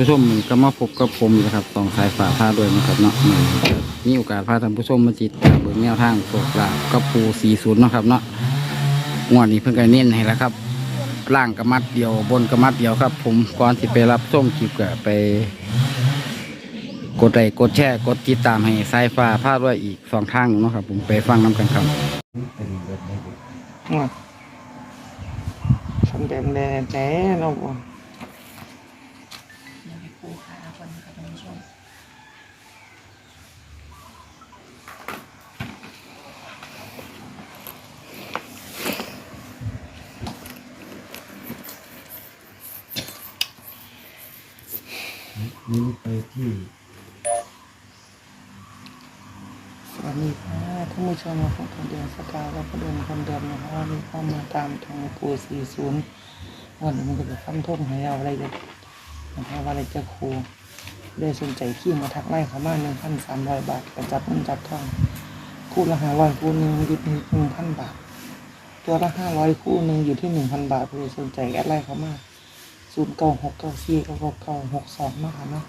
ผู้ชมก็มาพบกับผมนะครับสองสายฝาผ้าด้วยนะครับเนาะมีโอกาสพาท่านผู้ชมมาจิตตามเบิ่งแนวทางโศกลาบกับปูสีศูนย์นะครับเนาะงวดนี้เพิ่งก็เน้นให้แล้วครับล่างกระมัดเดียวบนกระมัดเดียวครับ ผมก่อนที่ไปรับชมคลิปก็ไปกดไลค์กดแชร์กดติดตามให้สายฟ้าพาด้วยอีกสองทางเนะครับ ผมไปฟังน้ำกันครับงวดทำแบบแดงแต่เราบ่ปูขา คนกับท่านผู้ชมนี้ไปที่สวัสดีค่ะท่านผู้ชมมาพบกับเดือนสกาวและประเด็นคนเดิมนะครับวันนี้ก็มาตามทางปูสี่ศูนย์วันนี้มันก็จะฟันทุ่งให้เราอะไรจะนะครับว่าอะไรจะครู ได้สนใจขี้มาทักไล่เขามาหนึ่งพันสามร้อยบาทกระจับเงินจับทอง คู่ละห้าร้อยคู่หนึ่งอยู่ที่หนึ่งพันบาท ตัวละห้าร้อยคู่หนึ่งอยู่ที่หนึ่งพันบาทผู้ใดสนใจแอดไลน์เขามาศูนย์เก้าหกเก้าสี่เก้าเก้าหกสองนะคะเนาะ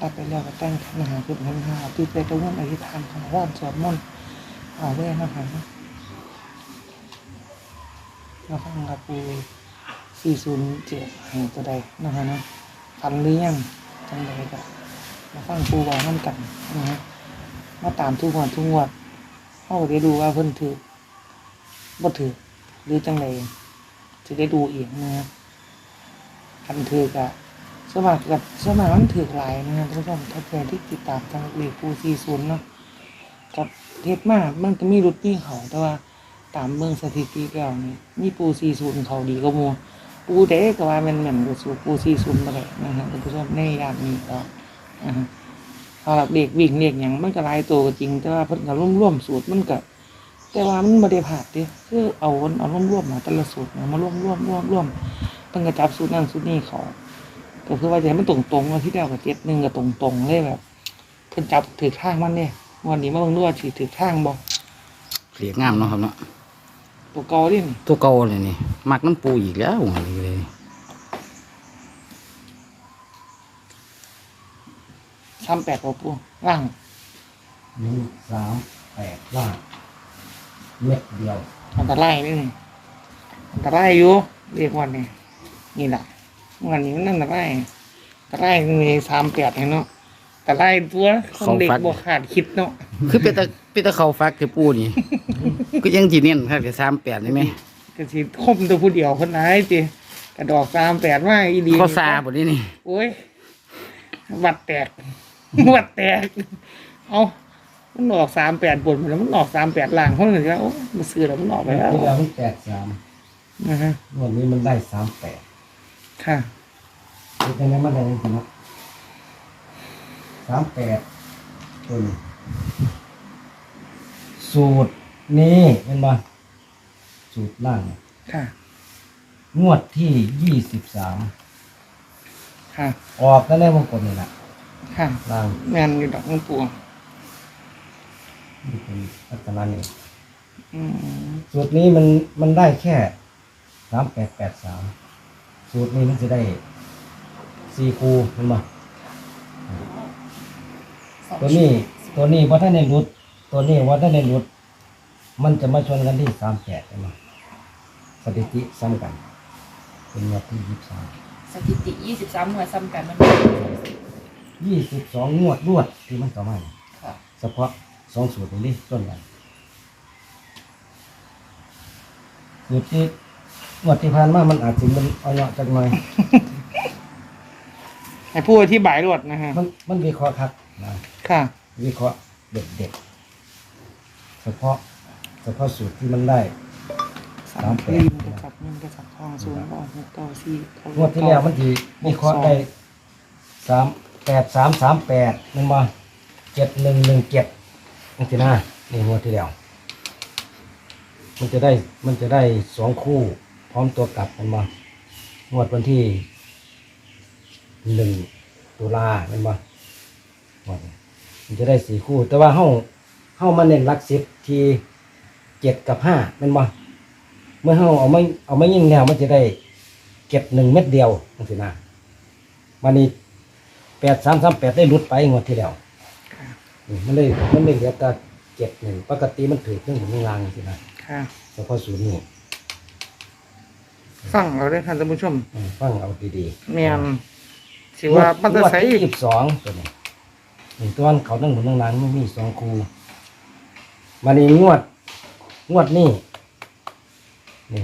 ตัดไปแล้วก็แต่งขันหาขึ้นขันหาที่ไปตะวันอธิษฐานของว่านสวดมนต์เอาไว้นะคะเนาะมาฟังกับปูสี่ศูนย์เจ็ดแห่งตัวใดนะคะเนาะฟันหรือยังจังใดก็มา ฟังปูบอกน้ำกันนะฮะมาตามทุกวันทุกงวดเขาก็ได้ดูว่าเพิ่นถือบ่ถือหรือจังใดจะได้ดูอีกนะครับคันถือกะสมัครกับสมัครมันถือหลายนะครับท่านผู้ชมถ้าเพื่อนที่ติดตามทางเลขปูซีศูนย์เนาะกับเทปมากมันก็มีรุดนี่เขาแต่ว่าตามเมืองสถิติแล้วนี่มีปูซีศูนย์เขาดีก็มัวปูเด็กก็ว่ามันเหมือนกับสูปูซีศูนย์มาเลยนะฮะท่านผู้ชมในยามนี้ก็ สำหรับเด็กวิ่งเด็กอย่างมันก็หลายตัวก็จริง แต่ว่าเพิ่นก็ร่วมๆสูตรมันก็แต่ว่ามันไม่ได้ผ่านดิคือเอาเอาร่วมๆมาแต่ละสูตรมาร่วมร่วมร่วมร่วมเพิ่งกระจับสูตรนั่นสูตรนี่เขาก็คือว่าจะให้มันตรงตรงๆว่าที่เดียวกับเจ็ดหนึ่งกับตรงตรงๆเลยแบบเพิ่นจับถือข้างมันเนี่ยวันนี้มาเบิ่งดูว่าถือถือข้างบ่เรียกงามเนาะครับเนาะตัวเกอดินี่ตัวเก่าเลยนี่มักน้ำปูอีกแล้วงวดนี้เลย ซ้ำแปดตัวปูร่างหนึ่งสามแปดล่างเม็ดเดียวอันตรายนี่นี่อันตรายอยู่เรียกวันนี้นี่แหละวันนี้มันอันตรายอันตรายมีสามแปดเนาะอันตรายตัวของเด็กบ่ขาดคิดเนาะคือเป็นตะเป็นตะเขาฟักที่ปูนี่ ก็ยังจีเน้นครับแต่สามแปดนี่ไหมก็สิคมตัวผู้เดียวคนไหนจีกระดอกสามแปดว่าอีดีข้อซาบนนี้นี่โอ้ยวัดแตก วัดแตก เอามันออกสามแปดบนแล้วมันออกสามแปดล่างเพราะเหมือนกันโอ้มันซื้อแล้วมันออกไปเม็ดแล้วที่แล้วมันแปดสามนะฮะวันนี้มันได้สามแปดค่ะเป็นยังไงมันได้ยังไงนะสามแปดตัวนี้สูตรนี้เป็นบ่สูตรล่างเนี่ยค่ะ งวดที่ยี่สิบสามค่ะ ออกก็ได้วงกลมนี่แหละ ค่ะล่างแมนอยู่ดอกมันปูนี่เป็นลักษณะนี้อืมสูตรนี้มันมันได้แค่สามแปดแปดสามสูตรนี้มันจะได้สี่คูเห็นไหมสองตัวนี้ตัวนี้ว่าถ้าในรุด ตัวนี้ว่าถ้าในรุด มันจะมาชนกันที่สามแปดเห็นไหมสถิติซ้ำกัน เป็นงวดที่ยี่สิบสามสถิติยี่สิบสามหน่วยซ้ำกันมัน ยี่สิบสองงวดรวดที่มันต่อมาเนี่ยค่ะเฉพาะสองสูตรนี้ต้นกันสูตรที่งวดที่ผ่านมามันอาจจะมันเอาเนาะจักหน่อยให้ผู้อธิบายรวดนะฮะมันมันวิเคราะห์ครับนะค่ะ วิเคราะห์เด็ดเด็ดๆเฉพาะเฉพาะสูตรที่มันได้ สามปีมันกระจับเงินกระจับทองศูนย์เก้าหกเก้าสี่เก้างวดที่แล้วมันทีวิเคราะห์ได้สาม แปดสามสามแปดมันมาเจ็ดหนึ่งหนึ่งเจ็ดนี่สินะนี่งวดที่แล้วมันจะได้มันจะได้สองคู่ พร้อมตัวกลับมันมางวดวันที่หนึ่งตุลามันมางมันจะได้สี่คู่ แต่ว่าเฮ้าเฮ้ามาเน้นลักสิบทีเจ็ดกับห้ามันมาเมื่อเฮ้าเอาไม่เอาไม่ยิ่งแนวมันจะได้เก็บหนึ่งเม็ดเดียวนั่นสินะวันนี้ แปดสามสามแปดได้หลุดไปงวดที่แล้วนี่มันเลยมันเลยเหลือแต่เจ็ดหนึ่งปกติมันถือเครื่องหมุนรางสินะค่ะเฉพาะศูนย์นี่ฟังเอาได้อค่ะท่านผู้ชมอืมฟังเอาดีแม่นสิว่ามันจะใส่ยี่สิบสองตัวนี้หนึ่งตัวนั้นเขาตั้งหมุนรางมันมีสองคูมานี่งวด งวดนี่นี่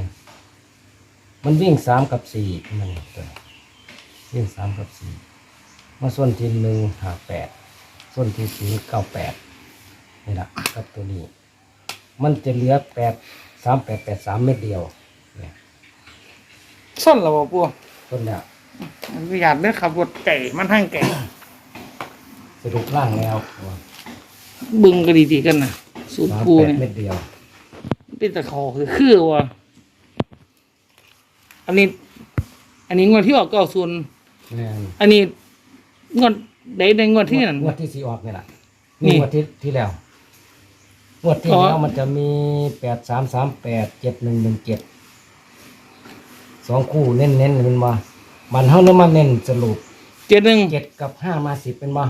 มันวิ่งสามกับสี่มันตัวนี้วิ่งสามกับสี่ มาส่วนที่หนึ่งหาแปดส่วนที่สี่เก้าแปดนี่แหละกับตัวนี้ มันจะเหลือแปดสามแปดแปดสามเม็ดเดียวเนี่ยส้นเราบ่ปูต้นเนี่ยอนุญาตเด้อขับรถไก่มันห้างไก่ สรุปร่างแล้วบึงก็ดีๆกันนะสูตรสามปูแปดเนี่ย เม็ดเดียว เป็นตะขอคือคือว่ะอันนี้ อันนี้งวดที่ออกเก้าศูนย์แม่นอันนี้ งวดใดในงวดที่นั่น งวดที่สีออกนี่แหละนี่นี่งวดที่ที่แล้วงวดที่อ๋อ แล้วมันจะมีแปดสามสามแปดเจ็ดหนึ่งหนึ่งเจ็ดสองคู่เน้นเน้นๆเป็นมามันเท่านั้นมาเน้นสรุปเจ็ดหนึ่งเจ็ดกับห้ามาสิบเป็นมา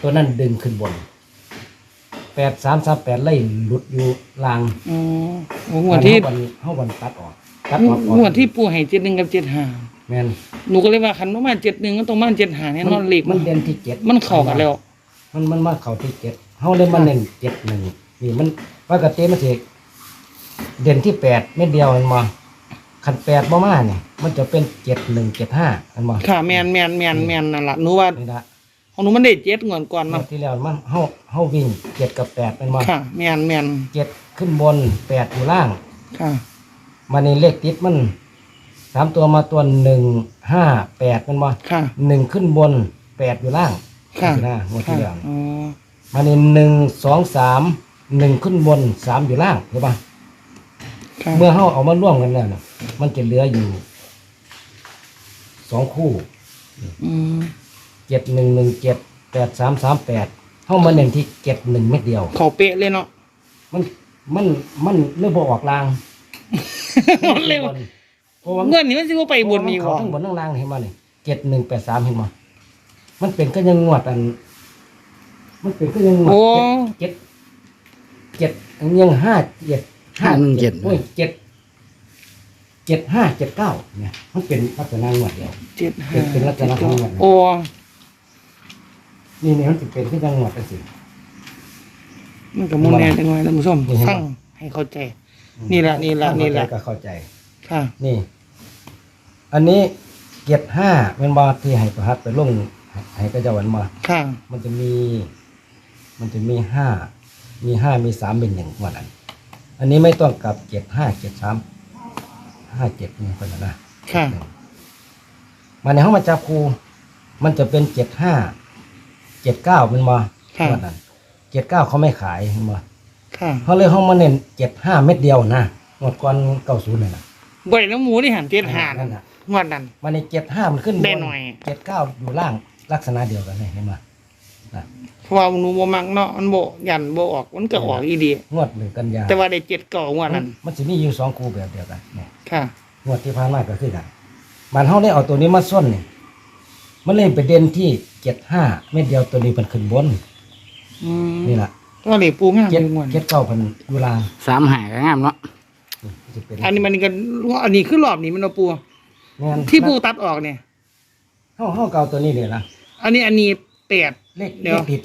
ตัวนั้นดึงขึ้นบนแปดสามสามแปดไล่หลุดอยู่ลางอ๋องวดที่มันเท่าวันตัดออกตัดออกก่อนงวดที่ปูให้เจ็ดหนึ่งกับเจ็ดห้า แม่นหนูก็เลยว่าคันว่ามาเจ็ดหนึ่งก็ต้องมาเจ็ดห้าแน่นอนเลขมัมันนเด่นที่เจ็ดมันเข้ากันแล้ว มันมันมาเข้าที่เจ็ดเฮาเลยมาเน้นเจ็ดหนึ่งนี่มันปกติมันสิเด่นที่แปดเม็ดเดียวมันมาคันแปดบ่มาเนี่ยมันจะเป็นเจ็ดหนึ่งเจ็ดห้ามันมาค่ะแมนแมนแมนแมนนั่นล่ะหนูว่านี่ละของหนูมันได้เจ็ดงวดก่อนงวเนาะดที่แล้วมันเฮาเฮาวิ่งเจ็ดกับแปดมันมาค่ะแมนแมนเจ็ดขึ้นบนแปดอยู่ล่าง ค่ะมาในเลขติดมัน สามตัวมาตัวหนึ่งห้าแปดมันมาค่ะ หนึ่งขึ้นบนแปดอยู่ล่างค่ะนี่นะงวดค่ะที่แล้วอ๋อมาในหนึ่งสองสามหนึ่งขึ้นบนสามอยู่ล่างเห็นปะค่ะเมื่อเขาเอามาร่วมกันแล้วนะมันจะเหลืออยู่สองคู่อืมเจ็ดหนึ่งหนึ่งเจ็ดแปดสามสามแปดเข้ามาเน้นที่เจ็ดหนึ่งเม็ดเดียว เขาเป๊ะเลยเนาะมันมันมันเรื่องบออกลางมันเร็ว เพราะว่าเงินนี่มันสิว่าไปบนนี่เขาบ่ทั้งบนทั้งล่างเห็นมาเนี่ยเจ็ดหนึ่งแปดสามเห็นมามันเป็นก็ยังงวดอัน มันเป็นก็ยังงวดโอ้ เจ็ดเจ็ดยังห้าเจ็ดห้าหนึ่งเจ็ดโอ้ยเจ็ดเจ็ดห้าเจ็ดเก้าเนี่ย มันเป็นลักษณะงวดเดียว เจ็ดห้าเป็นเป็นลักษณะของมัน โอ้นี่เนี่ยมันจะเป็นที่จังหวัดกันสิ มันก็โมแน่จังไงท่านผู้ชมนี่เห็นไหมฟังให้เข้าใจ นี่แหละนี่แหละนี่แหละ ก็เข้าใจ ค่ะ นี่ อันนี้เกียรติห้าเป็นบาที่ให้ประหัตไปลงให้กระเจาวันมา ค่ะ มันจะมี มันจะมีห้า มีห้ามีสามเป็นหนึ่งวันนั้น อันนี้ไม่ต้องกลับเจ็ดห้าเจ็ดสามห้าเจ็ดนี่คนละนะค่ะ มาในห้องมาจับครูมันจะเป็นเจ็ดห้าเจ็ดเก้าเป็นมาค่ะ วันนั้นเจ็ดเก้าเขาไม่ขายเป็นมาค่ะ เขาเลยห้องมาเน้นเจ็ดห้าเม็ดเดียวนะงวดก่อนเก้าศูนย์เลยนะ บ่อยแล้วหมูนี่หันเจ็ดห้านั่นน่ะงวดนั้นมาในเจ็ดห้ามันขึ้นได้หน่อย เจ็ดเก้าอยู่ล่างลักษณะเดียวกันเลยเห็นไหมนะเพราะว่าหนูบ่มักเนาะมันบ่ยันบ่ออกมันก็ออกอีดี งวดหนึ่งกันยาแต่ว่าได้เจ็ดเก่างวดนั้น มันจะมีอยู่สองคู่แบบเดียวกันเนี่ยค่ะ งวดที่ผ่านมาก็คือกันมันเขาได้เอาตัวนี้มาส้นนี่มันเลยไปเด่นที่เจ็ดห้าเม็ดเดียวตัวนี้มันขึ้นบนอืมนี่แหละก็เลยปูงามเจ็ดเลยงวดเจ็ดเก้าพันอยู่ล่างสามหายก็งามเนาะนี่ จะเป็นอันนี้มันก็อันนี้คือรอบนี้มันเอาปูงานที่ปูตัดออกเนี่ยเขาเขาเก่าตัวนี้เลยนะอันนี้อันนี้แปด เลขเดี๋เลยว ขติด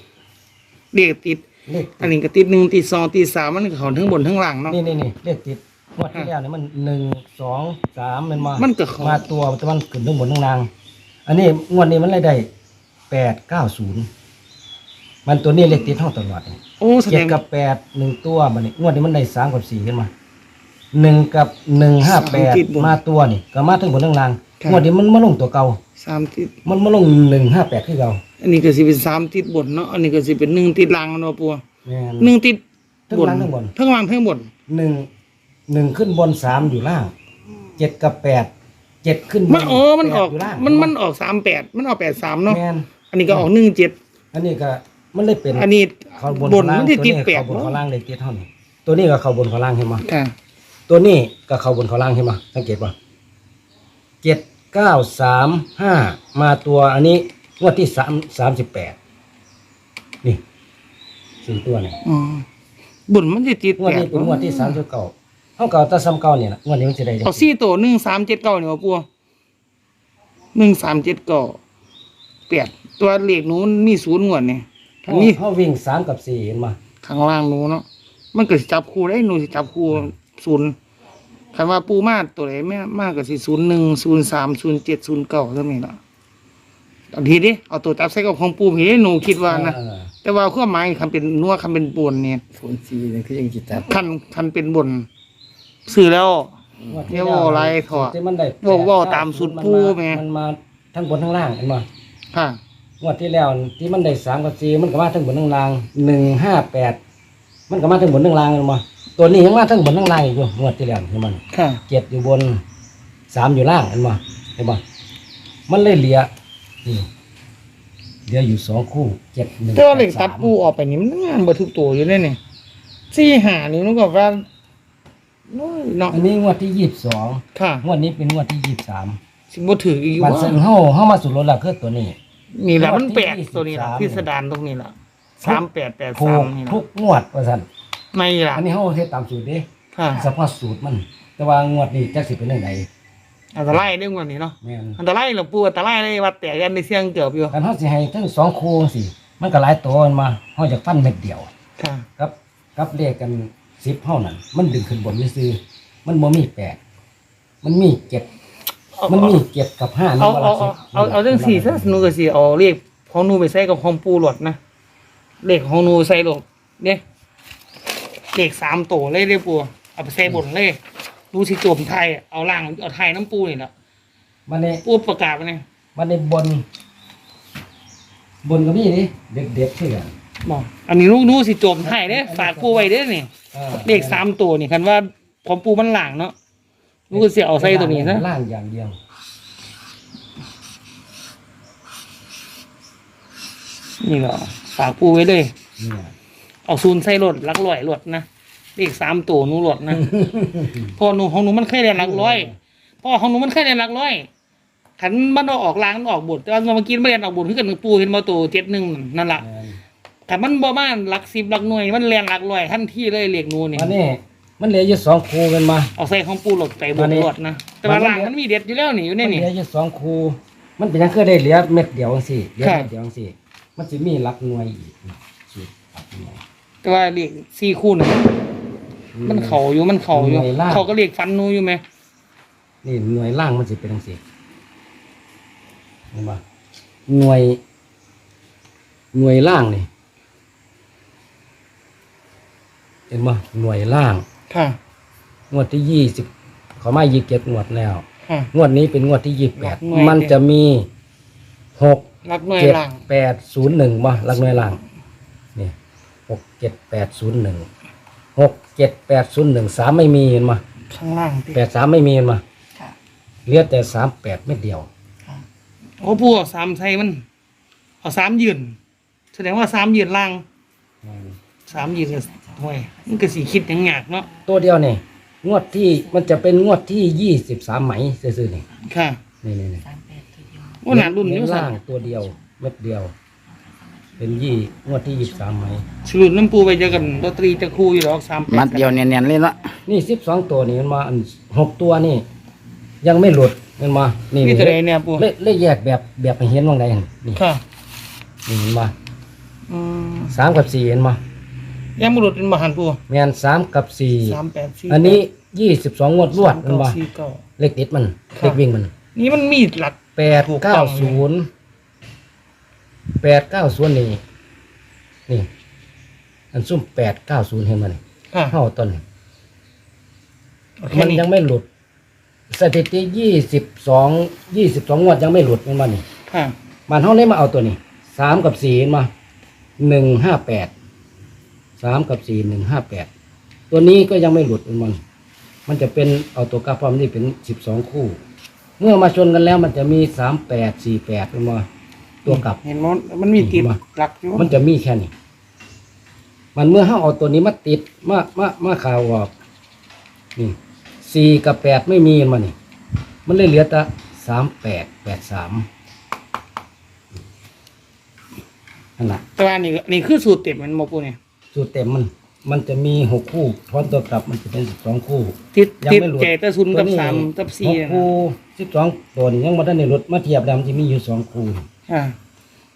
เด็กติด เลขอันนี้ก็ติดหนึ่งติดสองติดสามมันก็เขาทั้งบนทั้งล่างเนาะ นี่นี่นี่เลขติดงวดที่แล้วเนี่ยมันหนึ่งสองสามมันมามันก็เข้าม มาตัวแต่มันขึ้นทั้งบนทั้งล่าง อันนี้งวดนี้มันเลยได้แปดเก้าศูนย์มันตัวนี้เลขติดห้องตลอดเลยโอ้แสดเจ็ดงกับแปดหนึ่งตัวมันนี่งวดนี้มันได้สามกับสี่ขึ้นมา หนึ่งกับหนึ่งห้าแปดมาตัวนี่ก็มาทั้งบนทั้งล่างงวดนี้มันมาลงตัวเก่า สามติดมันมาลงหนึ่งห้าแปดคือเก่าอันนี้ก็สิเป็นสามติดบนเนาะอันนี้ก็สิเป็นหนึ่งติดล่างเนาะปูแม่นหนึ่งติดทั้งบนล่างทั้งบนทั้งล่างทั้งบน หนึ่งหนึ่งขึ้นบนสามอยู่ล่างเจ็ดกับแปดเจ็ดขึ้นบนมันโอ้มันออกแปดยู่ล่างมันมันออกสามแปดมันออกแปดสามเนาะแม่นอันนี้ก็ออกหนึ่งเจ็ดอันนี้ก็มันเลยเป็นอันนี้เขาบนบนเขาล่างมันที่ตัวตินี้ดแปดเขาบนเขาล่างเลยติดเท่านี้ตัวนี้ก็เขาบนเขาล่างเห็นไหมค่ะ ตัวนี้ก็เขาบนเขาล่างเห็นไหมสังเกตป่ะเจ็ดเก้าสามห้ามาตัวอันนี้งวดที่สามสามสิบแปดนี่สี่ตัวเนี่ยอืมบุญมันจะติดงวดแปดนี้เป็นงวดที่สามสิบเก้าเขาเก่าแตาซ้ำเก่าเนี่ยนะงวดนี้มันจะได้จังเอาซี่ตัวหนึ่งสามเจ็ดเก้าเนี่ยว่าปัวหนึ่งสามเจ็ดเก้าแปดตัวเลขหนูมันมีศูนย์งวดเนี่ยอันนี้เขาวิ่งสามกับสี่เห็นมาข้างล่างหนูเนาะมันก็สิจับคู่ได้หนูสิจับคู่ ศูนย์คำว่าปูมาตัวไหนแม่มากก็สิศูนย์หนึ่งศูนย์สามศูนย์เจ็ดศูนย์เก้าเท่านี้ละอันทีนี้เอาตัวจับใส่กับของปูพี่หนูคิดว่านะเออแต่ว่าความหมายคำเป็นนัวคำเป็นบนเนี่ยศูนย์สี่นี่คือยังจิตจับคันคันเป็นบนซื้อแล้วงวดที่เดี๋ยวเอาอะไรถอดที่มันได้ว่าว่าตามสูตรปู่แม่มันมาทั้งบนทั้งล่างเห็นมาค่ะงวดที่แล้วที่มันได้สามกับสี่มันก็มาทั้งบนทั้งล่างหนึ่งห้าแปด มันก็มาทั้งบนทั้งล่างเห็นมาตัวนี้ยังมาทั้งบนทั้งล่างอีกอยู่งวดที่แล้วเห็นมันค่ะ เจ็ดอยู่บนสามอยู่ล่างเห็นมาเห็นมามันเลยเหลือนี่เหลืออยู่สองคู่เจ็ดหนึ่งแต่ว่าเหล็กแปตัดสามปูออกไปนี่มันงานบ่ทุกตัวอยู่เลยนี่สี่หานี่มันก็ว่าน้อยเนาะอันนี้งวดที่ยี่สิบสองค่ะงวดนี้เป็นงวดที่ยี่สิบสามสิบ่ถืออีกมันว่าเส้นเฮาเฮามาสู่รถละคือตัวนี้นี่แหละงวดมันที่แปลกยี่สิบตัวนี้ล่ะสามพิสดารตรงนี้ล่ะ สามแปดแปดถูสามกนี่ทุล่ะกงวดว่าซั่นไม่ล่ะอันนี้เฮาเฮ็ดตามสูตรเด้ค่ะเฉพาะสูตรมัน แต่ว่างวดนี้จักสิเป็นจังไดอันตรายเรื่องวันนี้เนาะแม่นอันตรายหลวงปู่อันตรายเลยวัดแต่ยันในเสียงเกือบอยู่คันเฮาสิให้ทั้งสองคู่จังซี่มันก็หลายตัวมันมาเฮาอยากฟันเม็ดเดียว ค่ะกับกับเลขกัน10เฮานั่นมันดึงขึ้นบนซื่อๆมันบ่มีแปดมันมีเจ็ดเอามันมีเจ็ดกับห้าเอาบ่เอาล่ะเอาเอาเอาเรื่องสี่ซะหนูก็สิเอาเลขของหนูไปใส่กับของปู่หลดนะ เลขของหนูใส่หลดเนี่ยเลขสามตัวเลยเรียปู่เอาไปใส่บนเลยหนูสิโจมไทยเอาล่างเอาไทยน้ำปูนี่แหละมันนี่ปูประกาศไปเนี่ยมันนี่บน บนก็มีดิเด็กๆคือกันบอกอันนี้หนูหนูสิโจมไทยเด้ฝากปูไว้เด้นี่ออเลขสามตัวนี่คันว่าของปูมันหลังเนาะหนูก็สิเอาใส่ตัวนี้ซะล่างอย่างเดียวนี่เหรอ ฝากปูไว้เลย เนี่ยเอาซูนใส่รถลักร้อยรถนะเลขสามตัวหนูรถนะพอหนูของหนูมันเคยได้หลักร้อยเพอของหนูมันเคยได้หลักร้อยขันมันเอาออกล้างมันออกบทแต่ว่าเมื่อกี้ไม่ได้ออกบทคือกันปูเห็นมาตัวเจ็ดหนึ่งนั่นแหละแม่นขันมันบ่มาหลักสิบหลักหน่วย มันเรียนหลักร้อยทันทีเลยเลขหนูนี่วันนี้มันเหลืออยู่สองคูกันมา เอาใส่ของปูหลดใส่บอัทนนี้รถนะแต่ว่าหลังมันมีเด็ดอยู่แล้วนี่อยู่ในมันนี่ เหลืออยู่สองคูมันเป็นยังคือได้เหลือเม็ดเดียวจังซี่เหลือค่ะเม็ดเดียวจังซี่ มันสิมีหลักหน่วยอีกสูตรหลักหน่วยแต่ว่าเลขสี่คู่หนึ่งมันเข่าอยู่มันเข่าอยู่ หน่วยล่าง เขาก็เลขฟันหนูอยู่ไหมนี่หน่วยล่างมันสิเป็นจังซี่เห็นบ่หน่วย หน่วยล่างนี่เห็นบ่หน่วยล่าง ค่ะงวดที่ยี่สิบขอมายี่สิบเจ็ดงวดแล้ว ค่ะ งวดนี้เป็นงวดที่ยี่สิบแปดหน่วย มันจะมีหก รักหน่วยเจ็ดหลังแปดศูนย์หนึ่งบ่ลักหน่วยล่างนี่หกเจ็ดแปดศูนย์หนึ่งหกเจ็ดแปดศูนย์หนึ่งสามไม่มีเห็นมาข้างล่างติแปดสามไม่มีเห็นมาค่ะ เหลือแต่สามแปดเม็ดเดียว โอ้ปูเอาสามใส่มันเอาสามยืน แสดงว่าสามยืนล่างสามยืนก็ห่วยมันก็สีคิดอย่างยากเนาะตัวเดียวนี่งวดที่มันจะเป็นงวดที่ยี่สิบสามไหมซื่อๆนี่ค่ะ นี่นี่นี่สาม แปดตัวเดียวว่าหนารุ่นเน้นี้นสั่ล่างตัวเดียวเม็ดเดียว เป็นยี่งวดที่ยี่สิบสามไหม สรุปน้ำปูไปเจอกันลอตเตอรี่จะคู่อยู่หรอกสามแปมัดเดียวเนียนๆเลยเนาะนี่สิบสองตัวนี่มันมาอันหกตัวนี่ ยังไม่หลุดมันมา นี่นี่ตัวใดเนี่ยปูเล่เล่แยกแบบแบบให้เห็นว่างใดหั่นนี่ค่ะนี่เห็นมาอืมสามกับสี่เห็นมายังบุรุษเป็นมหันปูแมนสามกับสี่สามแปดสี่อันนี้ยี่สิบสองงวดรวดสามมันเก้ามาสี่เก้า เลขติดมันครับเลขวิ่งมัน นี่มันมีหลัก แปดถูกต้เก้าองศูนย์แปดเก้าศูนย์นี่นี่ อันซุ่มแปดเก้าศูนย์เห็นมันค่ะเข้าต้นนี่เอาแค่มันนี้ยังไม่หลุด สถิติยี่สิบสองยี่สิบสองงวดยังไม่หลุดมันมานี่ค่ะมันห้องได้มาเอาตัวนี้สามกับสี่มาหนึ่งห้าแปดสามกับสี่หนึ่งห้าแปดตัวนี้ก็ยังไม่หลุดมันมันจะเป็นเอาตัวกราฟอมนี่เป็นสิบสองคู่ เมื่อมาชนกันแล้วมันจะมีสามแปดสี่แปดมาตัวกลับ เห็นมันมันมีติดมาหลักอยู่มันจะมีแค่นี้ มันเมื่อห้าเอาตัวนี้มาติดมามามาข่าวออกนี่สี่กับแปดไม่มีมันนี่มันเลยเหลือแต่สามแปดแปดสามนั่นแหละแต่ว่านี่นี่คือสูตรเต็มมันบ่ปูเนี่ยสูตรเต็มมัน มันจะมีหกคู่พร้อมตัวกลับมันจะเป็นสิบสองคู่ ติดยังติดไม่หลุดใจแตะซุนย์กับตัวนี้สามกับสี่หกนะคู่สิบสองตัวนี้ยังมาได้ในรถมาเทียบแล้วมันจะมีอยู่สองคู่อ่า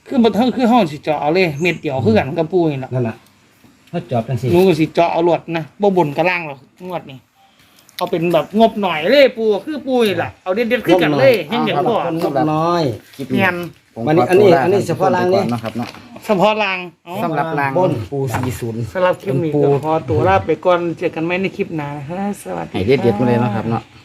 คือบ่เทิงคือเฮาสิเจาะเอาเลยเม็ดเดียวคือกันกับปูนี่ล่ะนั่นแหละถ้าจอบจังสิหนูก็สิเจาะเอาลวดนะบ่บนกระล่างหรอกงวดนี้เอาเป็นแบบงบหน่อยเลยปูคือปูนี่ล่ะเอาเด็ดๆคือกันเลยแห่งเดียวพอคนงบน้อยคลิปเนียน ผมวันนี้ขอันนี้ตัวลอันนี้เฉพาะรางนี่ท่นผู้ชมไปก่อนะครับเนาะ เฉพาะรางเอาสำหรับรางบน ปูสี่ศูนย์สำหรับคลิปนี้ปูก็ขอตัวลาไปก่อนเจอกันใหม่ในคลิปหน้าฮะสวัสดี ให้เด็ดๆมาเลยเนาะครับเนาะค